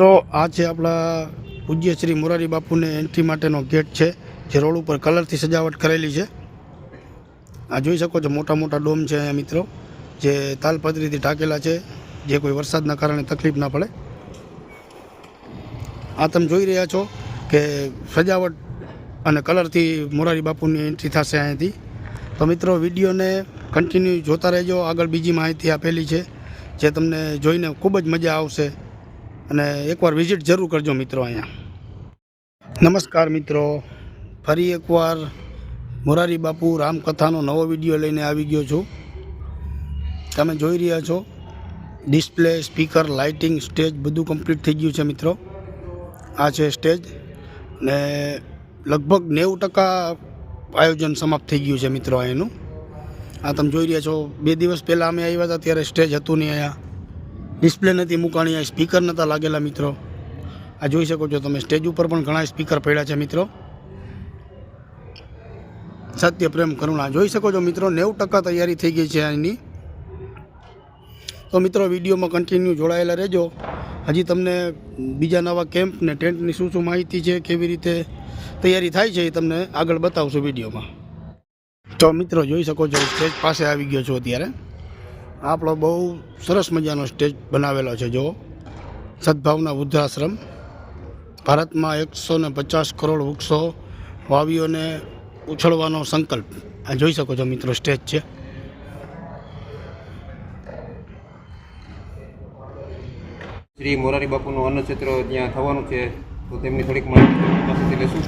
મિત્રો, આ છે આપણા પૂજ્ય શ્રી મોરારી બાપુને એન્ટ્રી માટેનો ગેટ છે, જે રોડ ઉપર કલરથી સજાવટ કરેલી છે. આ જોઈ શકો છો, મોટા મોટા ડોમ છે અહીંયા મિત્રો, જે તાલપત્રીથી ઢાંકેલા છે, જે કોઈ વરસાદના કારણે તકલીફ ના પડે. આ તમે જોઈ રહ્યા છો કે સજાવટ અને કલરથી મોરારી બાપુની એન્ટ્રી થશે અહીંયાથી તો મિત્રો, વિડીયોને કન્ટિન્યુ જોતા રહેજો. આગળ બીજી માહિતી આપેલી છે, જે તમને જોઈને ખૂબ જ મજા આવશે. અને એકવાર વિઝિટ જરૂર કરજો મિત્રો અહીંયા. નમસ્કાર મિત્રો. ફરી એકવાર મોરારી બાપુ રામકથાનો નવો વીડિયો લઈને આવી ગયો છું. તમે જોઈ રહ્યા છો, ડિસ્પ્લે, સ્પીકર, લાઇટિંગ, સ્ટેજ બધું કમ્પ્લીટ થઈ ગયું છે મિત્રો. આ છે સ્ટેજ ને લગભગ નેવું ટકા આયોજન સમાપ્ત થઈ ગયું છે મિત્રો એનું આ તમે જોઈ રહ્યા છો, બે દિવસ પહેલાં અમે આવ્યા હતા ત્યારે સ્ટેજ હતું નહીં અહીંયા. ડિસ્પ્લે નથી મૂકાણી આ સ્પીકર નહોતા લાગેલા મિત્રો. આ જોઈ શકો છો તમે, સ્ટેજ ઉપર પણ ઘણા સ્પીકર પડ્યા છે મિત્રો. સત્ય પ્રેમ કરુણા, જોઈ શકો છો મિત્રો, નેવું ટકા તૈયારી થઈ ગઈ છે એની તો મિત્રો, વિડીયોમાં કન્ટિન્યુ જોડાયેલા રહેજો. હજી તમને બીજા નવા કેમ્પ ને ટેન્ટની શું શું માહિતી છે, કેવી રીતે તૈયારી થાય છે એ તમને આગળ બતાવશું વિડીયોમાં. તો મિત્રો, જોઈ શકો છો, સ્ટેજ પાસે આવી ગયો છું અત્યારે. આપણો બહુ સરસ મજાનો સ્ટેજ બનાવેલો છે જો સદભાવના વૃદ્ધાશ્રમ. ભારતમાં એકસો ને પચાસ કરોડ વૃક્ષો વાવીઓને ઉછળવાનો સંકલ્પ. આ જોઈ શકો છો મિત્રો, સ્ટેજ છે. શ્રી મોરારી બાપુનું અન્નક્ષેત્ર ત્યાં થવાનું છે, તો તેમની થોડીક માહિતી લેશું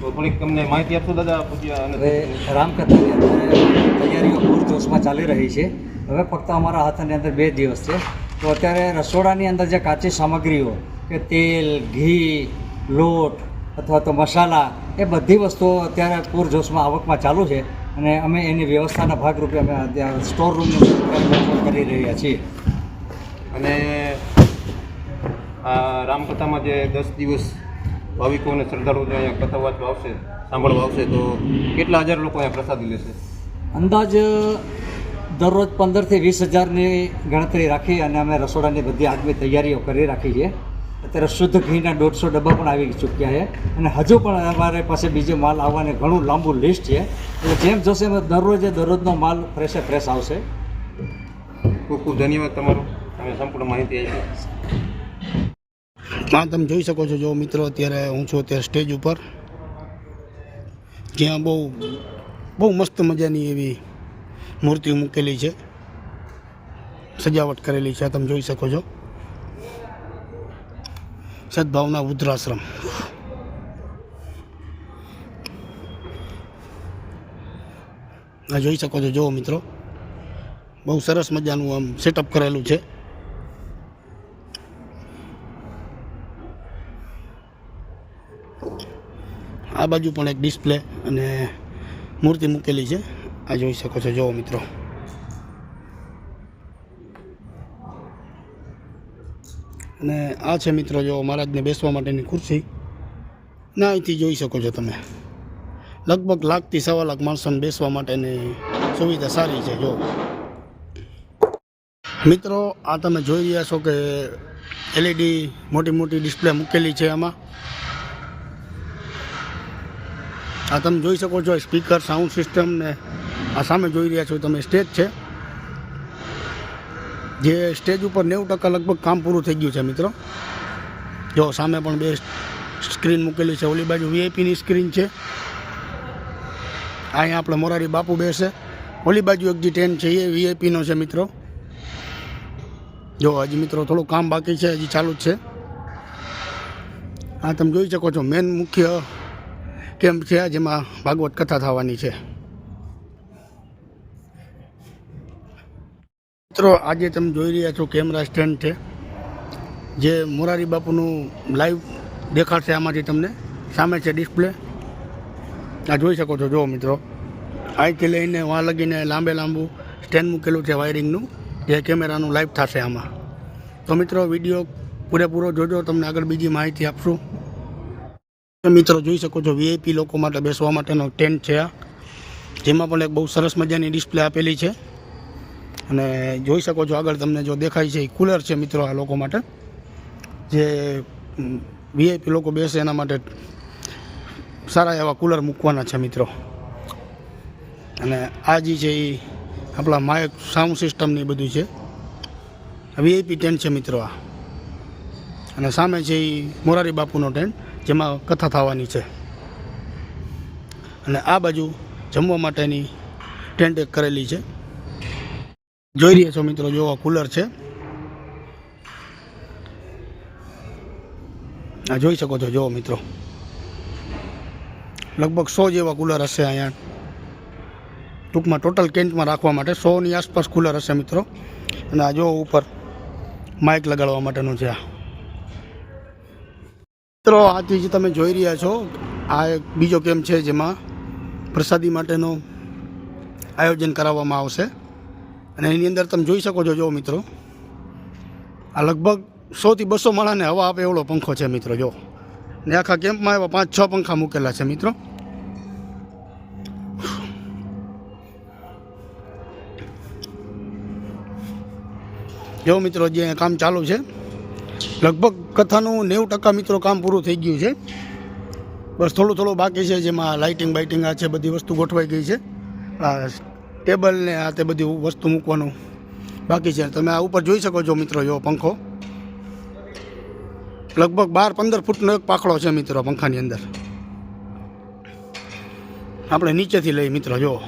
તો થોડીક તમને માહિતી આપશો દાદા પૂજ્ય હવે? રામકથાની અંદર તૈયારીઓ પૂરજોશમાં ચાલી રહી છે હવે ફક્ત અમારા હાથની અંદર બે દિવસ છે તો અત્યારે રસોડાની અંદર જે કાચી સામગ્રીઓ કે તેલ ઘી લોટ અથવા તો મસાલા એ બધી વસ્તુઓ અત્યારે પૂરજોશમાં આવકમાં ચાલુ છે અને અમે એની વ્યવસ્થાના ભાગરૂપે અમે સ્ટોર રૂમની કરી રહ્યા છીએ અને આ રામકથામાં જે દસ દિવસ ભાવિકો અને શ્રદ્ધાળુઓ અહીંયા કથા વાંચવા આવશે સાંભળવા આવશે તો કેટલા હજાર લોકો અહીંયા પ્રસાદી લેશે અંદાજ દરરોજ પંદરથી વીસ હજારની ગણતરી રાખી અને અમે રસોડાની બધી આગવી તૈયારીઓ કરી રાખી છે. અત્યારે શુદ્ધ ઘીના દોઢસો ડબ્બા પણ આવી ચૂક્યા છે અને હજુ પણ અમારે પાસે બીજો માલ આવવાની ઘણું લાંબુ લિસ્ટ છે. એટલે જેમ જોશે એમ દરરોજે દરરોજનો માલ ફ્રેશે ફ્રેશ આવશે. ખૂબ ખૂબ ધન્યવાદ તમારો. તમે સંપૂર્ણ માહિતી આપી. હા, તમે જોઈ શકો છો. જો મિત્રો, અત્યારે હું છું અત્યારે સ્ટેજ ઉપર. જ્યાં બહુ બહુ મસ્ત મજાની એવી મૂર્તિ મૂકેલી છે. સજાવટ કરેલી છે તમે જોઈ શકો છો. સદભાવના વૃદ્ધાશ્રમ. આ જોઈ શકો છો. જુઓ મિત્રો, બહુ સરસ મજાનું આમ સેટઅપ કરેલું છે. આ બાજુ પણ એક ડિસ્પ્લે અને મૂર્તિ મૂકેલી છે. આ જોઈ શકો છો. જુઓ મિત્રો. અને આ છે મિત્રો જો મહારાજને બેસવા માટેની ખુરશી. ના અહીંથી જોઈ શકો છો તમે. લગભગ લાખથી સવા લાખ માણસોને બેસવા માટેની સુવિધા સારી છે. જો મિત્રો, આ તમે જોઈ રહ્યા છો કે એલઈડી મોટી મોટી ડિસ્પ્લે મૂકેલી છે આમાં. આ તમે જોઈ શકો છો સ્પીકર સાઉન્ડ સિસ્ટમ ને આ સામે જોઈ રહ્યા છો તમે સ્ટેજ છે. જે સ્ટેજ ઉપર નેવું ટકા લગભગ કામ પૂરું થઈ ગયું છે મિત્રો. જો સામે પણ બે સ્ક્રીન મૂકેલી છે, ઓલી બાજુ વીઆઈપીની સ્ક્રીન છે. અહીંયા આપણે મોરારી બાપુ બેસે. ઓલી બાજુ એક જે ટ્રેન છે, એ વીઆઈપીનો છે મિત્રો. જો હજી મિત્રો થોડું કામ બાકી છે, હજી ચાલુ જ છે. આ તમે જોઈ શકો છો મેન મુખ્ય કેમ્પ છે? જેમાં ભાગવત કથા થવાની છે. મિત્રો, આજે તમે જોઈ રહ્યા છો કેમેરા સ્ટેન્ડ છે, જે મોરારી બાપુનું લાઈવ દેખાડશે આમાંથી તમને. સામે છે ડિસ્પ્લે. આ જોઈ શકો છો, જુઓ મિત્રો. અહીંથી લઈને વાં લગીને લાંબે લાંબુ સ્ટેન્ડ મૂકેલું છે વાયરિંગનું, જે કેમેરાનું લાઈવ થશે આમાં. તો મિત્રો, વીડિયો પૂરેપૂરો જોજો, તમને આગળ બીજી માહિતી આપશું. મિત્રો જોઈ શકો છો વીઆઈપી લોકો માટે બેસવા માટેનો ટેન્ટ છે આ. જેમાં પણ એક બહુ સરસ મજાની ડિસ્પ્લે આપેલી છે. અને જોઈ શકો છો આગળ તમને જો દેખાય છે, એ કુલર છે મિત્રો આ લોકો માટે. જે વીઆઈપી લોકો બેસે એના માટે સારા એવા કુલર મૂકવાના છે મિત્રો. અને આ જે છે એ આપણા માયક સાઉન્ડ સિસ્ટમની બધું છે. વીઆઈપી ટેન્ટ છે મિત્રો આ. અને સામે છે એ મોરારી બાપુનો ટેન્ટ જેમાં કથા થવાની છે. અને આ બાજુ જમવા માટેની ટેન્ટ એક કરેલી છે. જોઈ રહ્યા છો મિત્રો જો કુલર છે. આ જોઈ શકો છો જો મિત્રો. લગભગ સો જેવા કુલર હશે અહીંયા. ટૂંકમાં ટોટલ કેન્ટમાં રાખવા માટે સોની આસપાસ કુલર હશે મિત્રો. અને આ જો ઉપર માઇક લગાડવા માટેનું છે આ. મિત્રો આથી જે તમે જોઈ રહ્યા છો, આ એક બીજો કેમ્પ છે જેમાં પ્રસાદી માટેનું આયોજન કરાવવામાં આવશે. અને એની અંદર તમે જોઈ શકો છો, જો મિત્રો, આ લગભગ સોથી બસો માળાને હવા આપે એવડો પંખો છે મિત્રો, જો. ને આખા કેમ્પમાં એવા પાંચ છ પંખા મૂકેલા છે મિત્રો. જો મિત્રો, જે કામ ચાલુ છે લગભગ કથાનું નેવું ટકા મિત્રો કામ પૂરું થઈ ગયું છે. બસ થોડું થોડું બાકી છે, જેમાં લાઇટિંગ બાઇટિંગ આ છે, બધી વસ્તુ ગોઠવાઈ ગઈ છે. આ ટેબલ ને આ તે બધી વસ્તુ મૂકવાનું બાકી છે. તમે આ ઉપર જોઈ શકો છો મિત્રો, જો પંખો. લગભગ બાર પંદર ફૂટનો એક પાખડો છે મિત્રો પંખાની અંદર. આપણે નીચેથી લઈ મિત્રો, જો.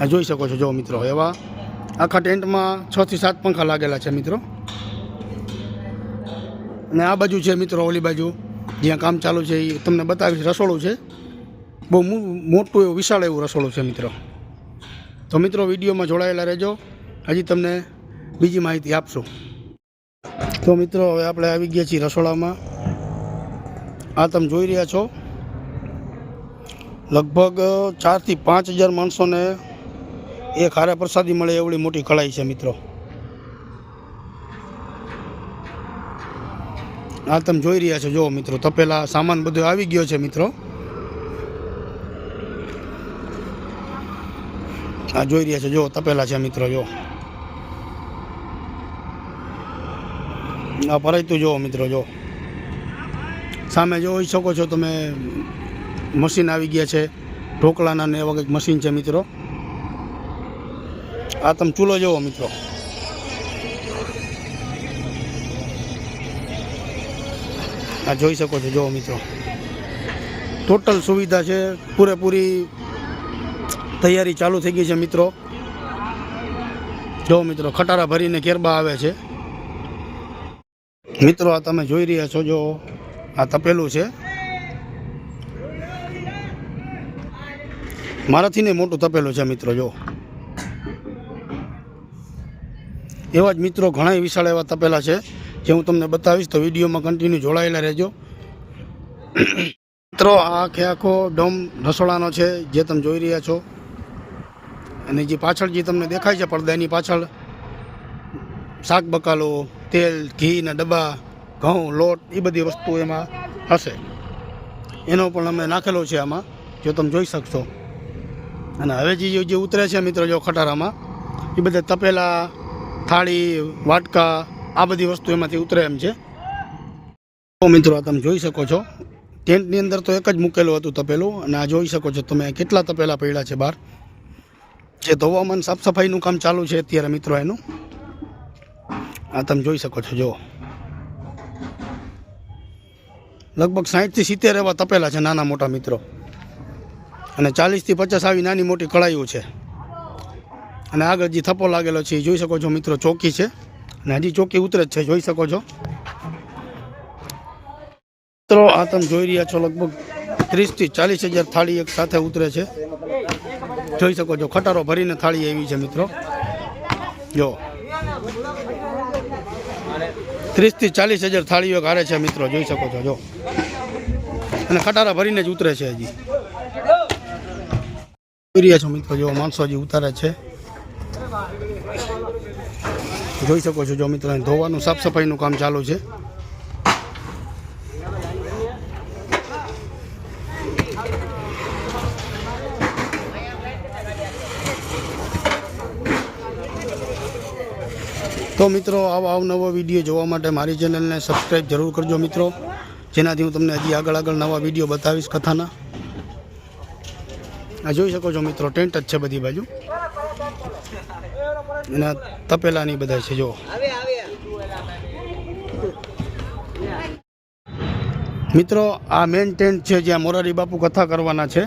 આ જોઈ શકો છો, જો મિત્રો, એવા આખા ટેન્ટમાં છ થી સાત પંખા લાગેલા છે મિત્રો. અને આ બાજુ છે મિત્રો ઓલી બાજુ, જ્યાં કામ ચાલુ છે એ તમને બતાવીશ, રસોડું છે. બહુ મોટું એવું, વિશાળ એવું રસોડું છે મિત્રો. તો મિત્રો વિડીયોમાં જોડાયેલા રહેજો. હજી તમને બીજી માહિતી આપશું. તો મિત્રો હવે આપણે આવી ગયા છીએ રસોડામાં. આ તમે જોઈ રહ્યા છો. લગભગ ચારથી પાંચ હજાર માણસોને એક હારે પ્રસાદી મળે એવડી મોટી કળાઈ છે, મિત્રો. આ તમે જોઈ રહ્યા છો જુઓ મિત્રો, તપેલા સામાન બધો આવી ગયો છે, મિત્રો. આ જોઈ રહ્યા છો, જો તપેલા છે, મિત્રો, જો. આ પરાયતું જુઓ મિત્રો, જો. સામે જોઈ શકો છો તમે, મશીન આવી ગયા છે, ઢોકળાના ને એવા કંઈક મશીન છે, મિત્રો. આ તમે ચૂલો જુઓ મિત્રો. આ જોઈ શકો છો જુઓ મિત્રો. ટોટલ સુવિધા છે, પૂરેપૂરી તૈયારી ચાલુ થઈ ગઈ છે મિત્રો. જો મિત્રો, ખટારા ભરીને કેરબા આવે છે. મિત્રો, આ તમે જોઈ રહ્યા છો, જો આ તપેલું છે. મારાથી ને મોટું તપેલું છે મિત્રો, જો. એવા જ મિત્રો ઘણા વિશાળ એવા તપેલા છે, જે હું તમને બતાવીશ, તો વિડીયોમાં કન્ટિન્યુ જોડાયેલા રહેજો. મિત્રો, આ આખે આખો ડોમ રસોડાનો છે, જે તમે જોઈ રહ્યા છો. અને જે પાછળ જે તમને દેખાય છે, પડદાની પાછળ, શાક બકાલો, તેલ, ઘી ના ડબ્બા, ઘઉં, લોટ, એ બધી વસ્તુ એમાં હશે. એનો પણ અમે નાખેલો છે આમાં, જો તમે જોઈ શકશો. અને હવે જે જે ઉતરે છે, મિત્રો, જો ખટારામાં, એ બધા તપેલા થાળી, વાટકા, આ બધી વસ્તુ એમાંથી ઉતરે એમ છે. તો મિત્રો તમે જોઈ શકો છો. ટેન્ટની અંદર તો એક જ મૂકેલું હતું તપેલું અને આ જોઈ શકો છો તમે કેટલા તપેલા પડ્યા છે બહાર. જે ધોવામાં સાફ સફાઈનું કામ ચાલુ છે અત્યારે મિત્રો એનું. આ તમે જોઈ શકો છો જો લગભગ સાહીઠથી સિત્તેર એવા તપેલા છે નાના મોટા મિત્રો. અને ચાલીસથી પચાસ આવી નાની મોટી કળાઈઓ છે. અને આગળ જે થપ્પો લાગેલો છે એ જોઈ શકો છો મિત્રો, ચોકી છે. અને હજી ચોકી ઉતરે જ છે, જોઈ શકો છો. મિત્રો, આ તમે જોઈ રહ્યા છો લગભગ ત્રીસથી ચાલીસ હજાર થાળી એક સાથે ઉતરે છે. જોઈ શકો છો, ખટારો ભરીને થાળી એવી છે મિત્રો. જો. ત્રીસથી ચાલીસ હજાર થાળીઓ હારે છે મિત્રો, જોઈ શકો છો, જો. અને ખટારા ભરીને જ ઉતરે છે હજી. જોઈ રહ્યા છો મિત્રો, જો, માણસો હજી ઉતારે છે. જોઈ શકો છો જો મિત્રો ધોવાનું સાફ સફાઈનું કામ ચાલુ છે. તો મિત્રો, આવો અવનવો વીડિયો જોવા માટે મારી ચેનલને સબસ્ક્રાઈબ જરૂર કરજો મિત્રો. જેનાથી હું તમને હજી આગળ આગળ નવા વીડિયો બતાવીશ કથાના. આ જોઈ શકો છો મિત્રો, ટેન્ટ જ છે બધી બાજુ. અને તપેલાની બધા છે જો મિત્રો, આ મેન ટેન્ટ છે જ્યાં મોરારી બાપુ કથા કરવાના છે.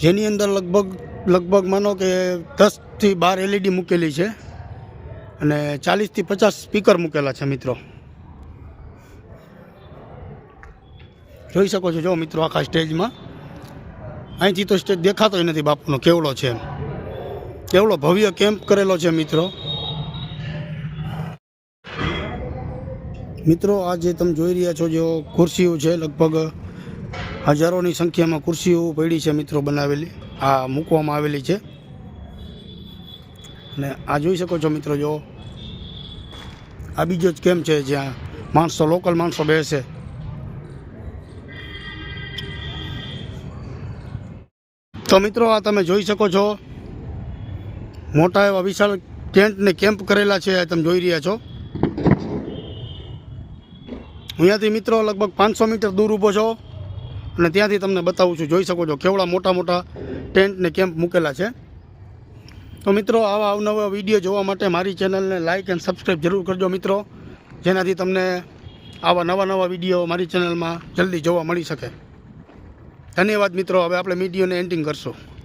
જેની અંદર લગભગ લગભગ માનો કે દસથી બાર એલઈડી મૂકેલી છે અને ચાલીસથી પચાસ સ્પીકર મૂકેલા છે, મિત્રો. જોઈ શકો છો જો મિત્રો, આખા સ્ટેજમાં અહીંથી તો સ્ટેજ દેખાતોય નથી બાપુનો, કેવડો છે એમ. કેવડો ભવ્ય કેમ્પ કરેલો છે મિત્રો? મિત્રો, આ જે તમે જોઈ રહ્યા છો, જો ખુરશીઓ છે, લગભગ હજારોની સંખ્યામાં ખુરશીઓ પડી છે મિત્રો બનાવેલી. આ મૂકવામાં આવેલી છે. અને આ જોઈ શકો છો મિત્રો, જો આ બીજો જ કેમ્પ છે, જ્યાં માણસો, લોકલ માણસો બેસે. તો મિત્રો, આ તમે જોઈ શકો છો મોટા એવા વિશાળ ટેન્ટ ને કેમ્પ કરેલા છે તમે જોઈ રહ્યા છો. અહીંયાથી મિત્રો લગભગ પાંચસો મીટર દૂર ઊભો છો અને ત્યાંથી તમને બતાવું છું, જોઈ શકો છો, કેવડા મોટા મોટા ટેન્ટ ને કેમ્પ મૂકેલા છે. તો મિત્રો, આવા અવનવા વીડિયો જોવા માટે મારી ચેનલને લાઇક એન્ડ સબસ્ક્રાઈબ જરૂર કરજો મિત્રો, જેનાથી તમને આવા નવા નવા વીડિયો મારી ચેનલમાં જલ્દી જોવા મળી શકે. ધન્યવાદ મિત્રો, હવે આપણે વિડીયોને એન્ડિંગ કરશું.